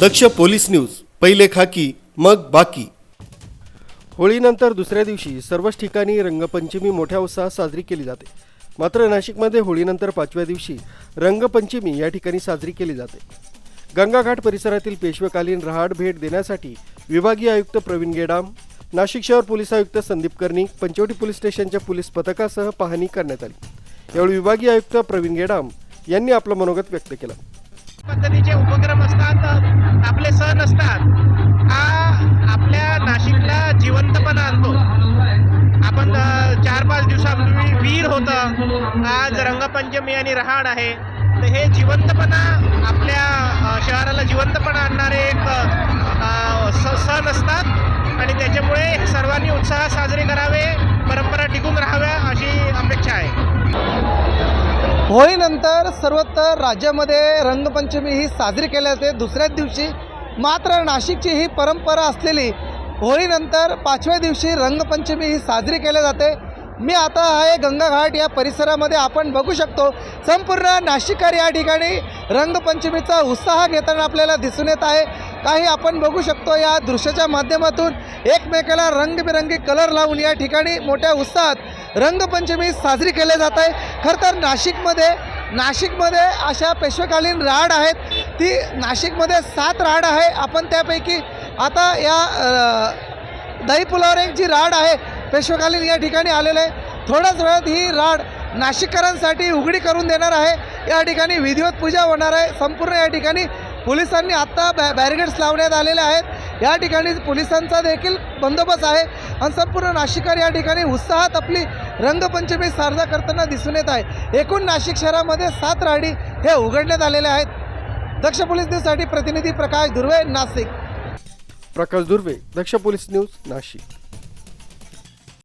दक्ष police news पहिले खाकी मग बाकी. होळीनंतर दुसऱ्या दिवशी सर्वच ठिकाणी रंगपंचमी मोठ्या उत्साहात साजरी केली जाते. मात्र नाशिकमध्ये होळीनंतर पाचव्या दिवशी रंगपंचमी या ठिकाणी साजरी केली जाते. गंगाघाट परिसरातील पेशवेकालीन रहाड भेट देण्यासाठी विभागीय आयुक्त प्रवीण गेडाम नाशिक शहर पोलीस आयुक्त संदीप कर्णिक पंचवटी पोलीस स्टेशनच्या पोलीस पथकासह पाहणी करण्यात आली. यावेळी विभागीय आयुक्त प्रवीण गेडाम यांनी आपलं मनोगत व्यक्त केलं. पद्धतीचे उपक्रम असतात आपले सण असतात हा आपल्या नाशिकला जिवंतपणा आणतो. आपण चार पाच दिवसापूर्वी वीर होतं. आज रंगपंचमी आणि रहाड आहे. तर हे जिवंतपणा आपल्या शहराला जिवंतपणा आणणारे एक स- सण असतात. आणि त्याच्यामुळे सर्वांनी उत्साह साजरे करावे परंपरा टिकून राहाव्या अशी होळीनंतर सर्वत्र राज्यामध्ये रंगपंचमी ही साजरी केली जाते. दुसऱ्याच दिवशी मात्र नाशिकची ही परंपरा असलेली होळीनंतर पाचव्या दिवशी रंगपंचमी ही साजरी केली जाते. मी आता आहे गंगाघाट या परिसरामध्ये. आपण बघू शकतो संपूर्ण नाशिककर या ठिकाणी रंगपंचमीचा उत्साह घेताना आपल्याला दिसून येत आहे. काही आपण बघू शकतो या दृश्याच्या माध्यमातून एकमेकाला रंगबिरंगी कलर लावून या ठिकाणी मोठ्या उत्साहात रंगपंचमी साजरी केली जात आहे. खरं तर नाशिकमध्ये नाशिकमध्ये अशा पेशवेकालीन राड आहेत. ती नाशिकमध्ये सात राड आहे. आपण त्यापैकी आता या दहीपुलावर दही एक जी राड आहे पेशवेकालीन या ठिकाणी आलेलं आहे. थोड्याच वेळात ही राड नाशिककरांसाठी उघडी करून देणार आहे. या ठिकाणी विधिवत पूजा होणार आहे. संपूर्ण या ठिकाणी पोलिसांनी आत्ता बॅ बॅरिगेड्स लावण्यात आलेले आहेत. या ठिकाणी पोलिसांचा देखील बंदोबस्त आहे. आणि संपूर्ण नाशिककर या ठिकाणी उत्साहात आपली रंगपंचमी साजरा करताना दिसून येत आहे. एकूण नाशिक शहरामध्ये सात राडी हे उघडण्यात आलेले आहेत. दक्ष पोलीस न्यूजसाठी प्रतिनिधी Prakash Dhurve Nashik. Prakash Durve Daksh police news Nashik.